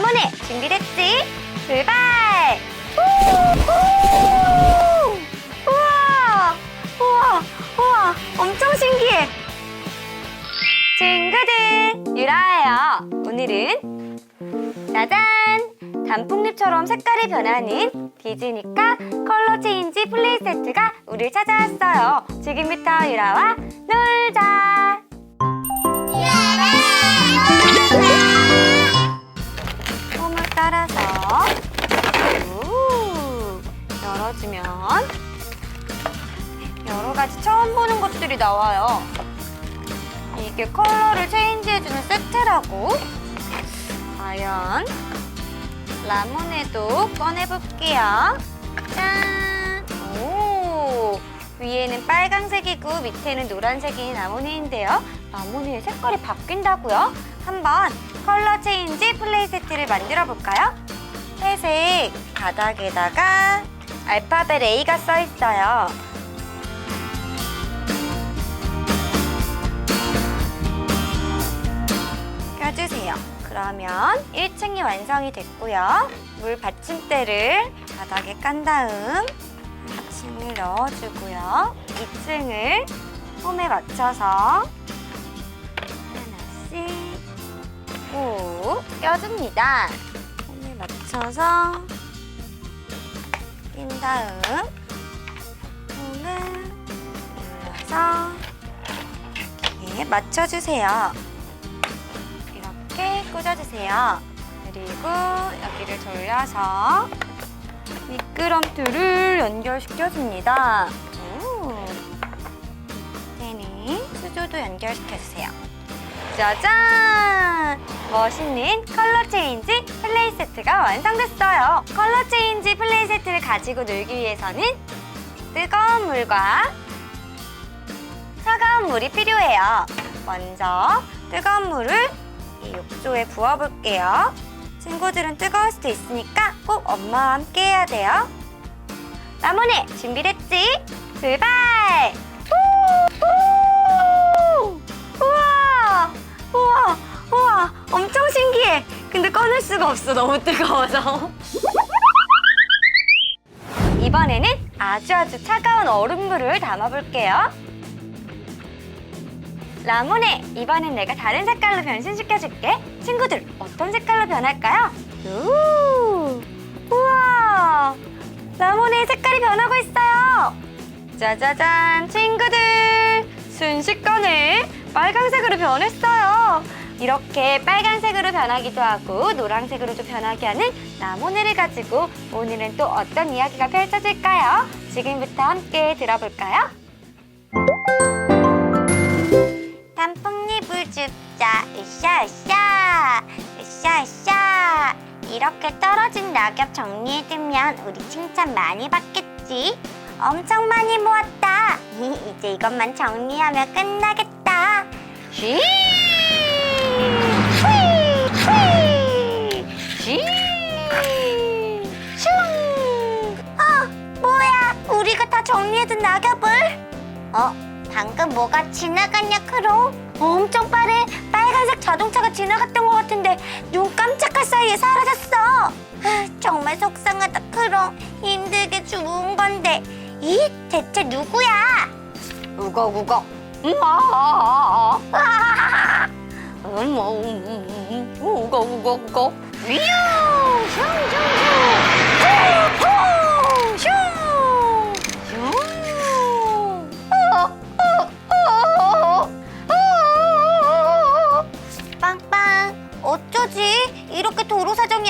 라모네 준비됐지? 출발! 후! 후! 우와! 우와! 우와! 엄청 신기해! 친구들, 유라예요. 오늘은 짜잔! 단풍잎처럼 색깔이 변하는 디즈니카 컬러 체인지 플레이 세트가 우리를 찾아왔어요. 지금부터 유라와 놀자! 홈을 따라서 우, 열어주면 여러 가지 처음 보는 것들이 나와요. 이게 컬러를 체인지해주는 세트라고? 과연 라모네도 꺼내볼게요. 짠! 오! 위에는 빨강색이고 밑에는 노란색인 라모네인데요. 라모네의 색깔이 바뀐다고요? 한번 컬러 체인지 플레이 세트를 만들어 볼까요? 회색 바닥에다가 알파벳 A가 써 있어요. 껴주세요. 그러면 1층이 완성이 됐고요. 물 받침대를 바닥에 깐 다음 2층을 넣어주고요. 2층을 홈에 맞춰서 꾹 껴줍니다. 홈에 맞춰서 낀 다음 홈을 눌러서 이렇게 맞춰주세요. 이렇게 꽂아주세요. 그리고 여기를 돌려서 미끄럼틀을 연결시켜줍니다. 오. 밑에는 수조도 연결시켜주세요. 짜잔! 멋있는 컬러 체인지 플레이 세트가 완성됐어요. 컬러 체인지 플레이 세트를 가지고 놀기 위해서는 뜨거운 물과 차가운 물이 필요해요. 먼저 뜨거운 물을 이 욕조에 부어볼게요. 친구들은 뜨거울 수도 있으니까 꼭 엄마와 함께 해야 돼요. 라모네 준비됐지? 출발! 후! 후! 우와! 우와! 우와! 엄청 신기해! 근데 꺼낼 수가 없어. 너무 뜨거워서. 이번에는 아주 아주 차가운 얼음물을 담아볼게요. 라모네, 이번엔 내가 다른 색깔로 변신시켜줄게. 친구들, 어떤 색깔로 변할까요? 우, 우와! 라모네의 색깔이 변하고 있어요. 짜자잔, 친구들! 순식간에 빨간색으로 변했어요. 이렇게 빨간색으로 변하기도 하고 노란색으로도 변하게 하는 라모네를 가지고 오늘은 또 어떤 이야기가 펼쳐질까요? 지금부터 함께 들어볼까요? 단풍잎을 줍자 으쌰으쌰 으쌰으쌰 이렇게 떨어진 낙엽 정리해두면 우리 칭찬 많이 받겠지 엄청 많이 모았다 이제 이것만 정리하면 끝나겠다 휘! 우리가 다 정리해둔 낙엽을? 어? 방금 뭐가 지나갔냐 크롱? 엄청 빠른 빨간색 자동차가 지나갔던 것 같은데 눈 깜짝할 사이에 사라졌어. 아, 정말 속상하다 크롱. 힘들게 주운 건데. 이 대체 누구야? 음, 우거 우거 우거. 위유 슝슝슝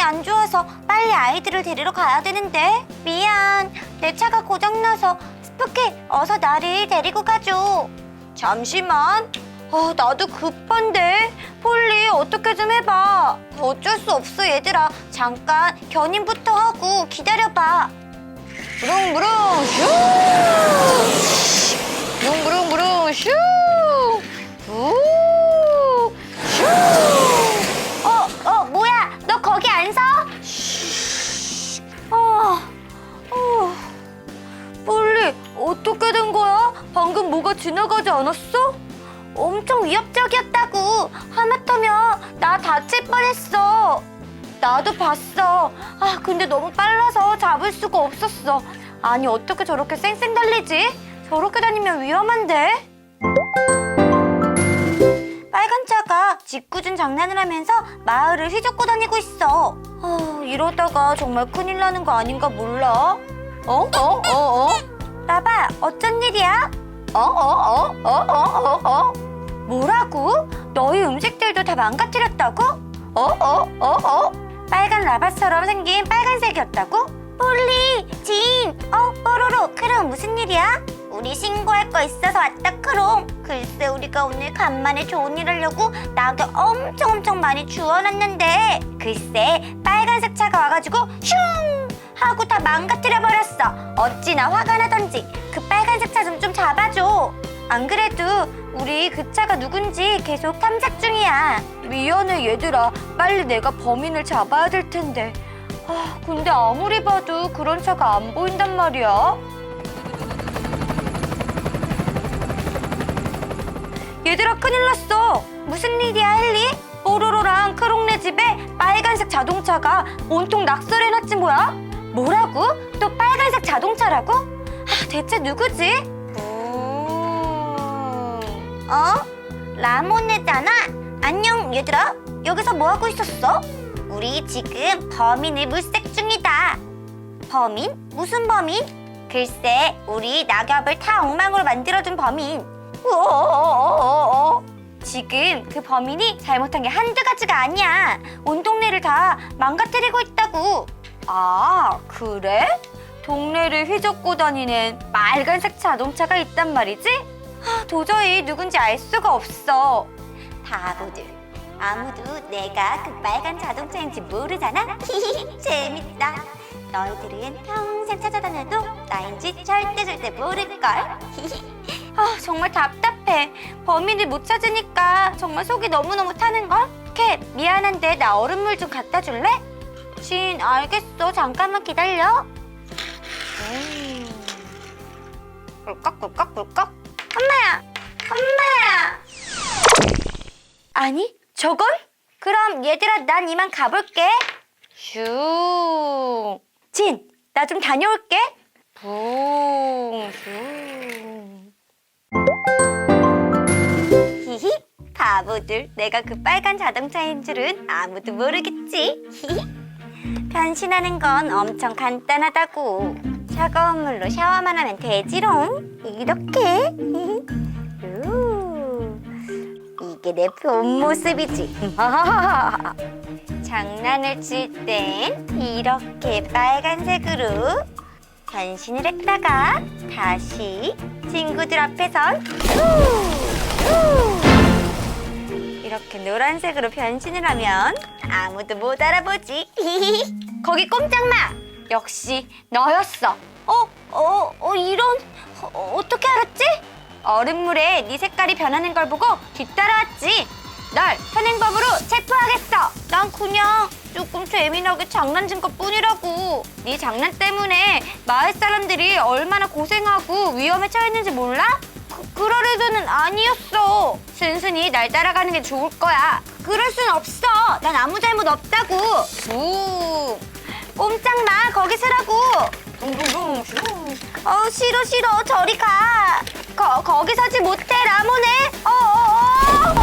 사정이 안 좋아서 빨리 아이들을 데리러 가야 되는데. 미안, 내 차가 고장나서 스푸키, 어서 나를 데리고 가줘. 잠시만. 어, 나도 급한데. 폴리, 어떻게 좀 해봐. 어쩔 수 없어, 얘들아. 잠깐 견인부터 하고 기다려봐. 부릉부릉 슈! 나 다칠 뻔했어. 나도 봤어. 아, 근데 너무 빨라서 잡을 수가 없었어. 아니, 어떻게 저렇게 쌩쌩 달리지? 저렇게 다니면 위험한데? 빨간 차가 짓궂은 장난을 하면서 마을을 휘젓고 다니고 있어. 아, 이러다가 정말 큰일 나는 거 아닌가 몰라. 어? 어? 어? 어? 라바, 어쩐 일이야? 어? 어? 어? 어? 어? 어? 어? 뭐라고? 너희 음식들도 다 망가뜨렸다고? 어? 어? 어? 어? 빨간 라바처럼 생긴 빨간색이었다고? 폴리, 진, 어, 뽀로로, 그럼 무슨 일이야? 우리 신고할 거 있어서 왔다 크롱 글쎄 우리가 오늘 간만에 좋은 일 하려고 낙엽 엄청 엄청 많이 주워놨는데 글쎄 빨간색 차가 와가지고 슝 하고 다 망가뜨려 버렸어 어찌나 화가 나던지 그 빨간색 차 좀 좀 잡아줘 안 그래도 우리 그 차가 누군지 계속 탐색 중이야 미안해 얘들아 빨리 내가 범인을 잡아야 될 텐데 아 근데 아무리 봐도 그런 차가 안 보인단 말이야 얘들아 큰일 났어 무슨 일이야 헨리? 뽀로로랑 크롱네 집에 빨간색 자동차가 온통 낙설해놨지 뭐야? 뭐라고? 또 빨간색 자동차라고? 아, 대체 누구지? 음... 어? 라모네잖아? 안녕 얘들아 여기서 뭐 하고 있었어? 우리 지금 범인을 물색 중이다 범인? 무슨 범인? 글쎄 우리 낙엽을 다 엉망으로 만들어둔 범인 어어어어어 지금 그 범인이 잘못한 게 한두 가지가 아니야 온 동네를 다 망가뜨리고 있다고 아 그래? 동네를 휘젓고 다니는 빨간색 자동차가 있단 말이지? 아, 도저히 누군지 알 수가 없어. 바보들. 아무도 내가 그 빨간 자동차인지 모르잖아? 재밌다. 너희들은 평생 찾아다녀도 나인지 절대 절대 모를걸. 아 정말 답답해. 범인을 못 찾으니까 정말 속이 너무너무 타는걸? 캣 미안한데 나 얼음물 좀 갖다 줄래? 진 알겠어. 잠깐만 기다려. 음. 꿀꺽꿀꺽꿀꺽 엄마야 엄마야 아니 저건? 그럼 얘들아 난 이만 가볼게 슝 진, 나 좀 다녀올게. 붕, 슝. 히히, 바보들. 내가 그 빨간 자동차인 줄은 아무도 모르겠지. 히히. 변신하는 건 엄청 간단하다고. 차가운 물로 샤워만 하면 되지롱. 이렇게. 이게 내 본 모습이지. 장난을 칠 땐 이렇게 빨간색으로 변신을 했다가 다시 친구들 앞에선! 이렇게 노란색으로 변신을 하면 아무도 못 알아보지. 거기 꼼짝 마! 역시 너였어. 어? 어? 어? 이런... 어, 어떻게 알았지? 얼음물에 네 색깔이 변하는 걸 보고 뒤따라왔지. 널 현행범으로 체포하겠어. 난 그냥 조금 재미나게 장난친 것 뿐이라고. 네 장난 때문에 마을 사람들이 얼마나 고생하고 위험에 처했는지 몰라? 그, 그럴 의도는 아니었어. 순순히 날 따라가는 게 좋을 거야. 그럴 순 없어. 난 아무 잘못 없다고. 붕. 꼼짝 마. 거기 서라고. 붕붕붕. 어 싫어 싫어. 저리 가. 거, 거기 서지 못해 라모네. 어어 어. 어,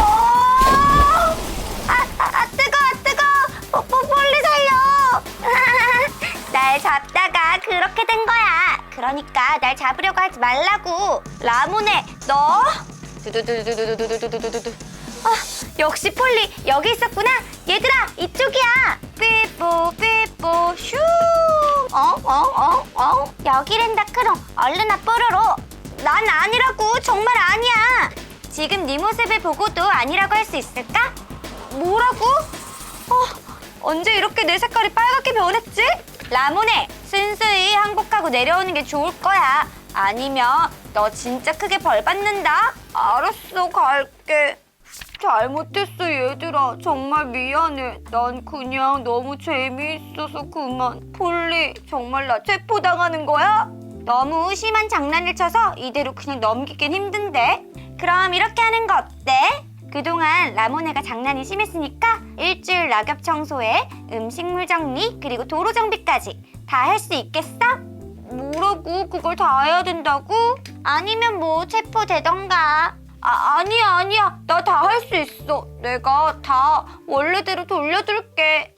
아, 아, 아 뜨거 뜨거. 뽀, 뽀, 빨리 살려. 날 잡다가 그렇게 된 거야. 그러니까 날 잡으려고 하지 말라고. 라모네, 너? 두두두두두두두두두두. 아, 역시 폴리 여기 있었구나. 얘들아, 이쪽이야. 삐뽀 삐 어. 여기랜다 크롱. 얼른 와 뽀로로. 난 아니라고. 정말 아니야. 지금 네 모습을 보고도 아니라고 할 수 있을까? 뭐라고? 어, 언제 이렇게 내 색깔이 빨갛게 변했지? 라모네, 순수히 항복하고 내려오는 게 좋을 거야. 아니면 너 진짜 크게 벌 받는다. 알았어, 갈게. 잘못했어, 얘들아. 정말 미안해. 난 그냥 너무 재미있어서 그만. 폴리, 정말 나 체포당하는 거야? 너무 심한 장난을 쳐서 이대로 그냥 넘기긴 힘든데. 그럼 이렇게 하는 거 어때? 그동안 라모네가 장난이 심했으니까 일주일 낙엽 청소에 음식물 정리 그리고 도로 정비까지 다 할 수 있겠어? 뭐라고 그걸 다 해야 된다고? 아니면 뭐 체포되던가 아, 아니야 아니야. 나 다 할 수 있어. 내가 다 원래대로 돌려둘게.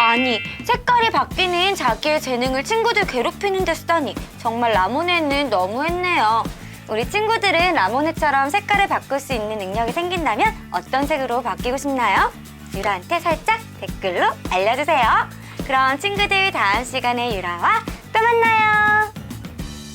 아니 색깔이 바뀌는 자기의 재능을 친구들 괴롭히는 데 쓰다니. 정말 라모네는 너무했네요. 우리 친구들은 라모네처럼 색깔을 바꿀 수 있는 능력이 생긴다면 어떤 색으로 바뀌고 싶나요? 유라한테 살짝 댓글로 알려주세요. 그럼 친구들 다음 시간에 유라와 또 만나요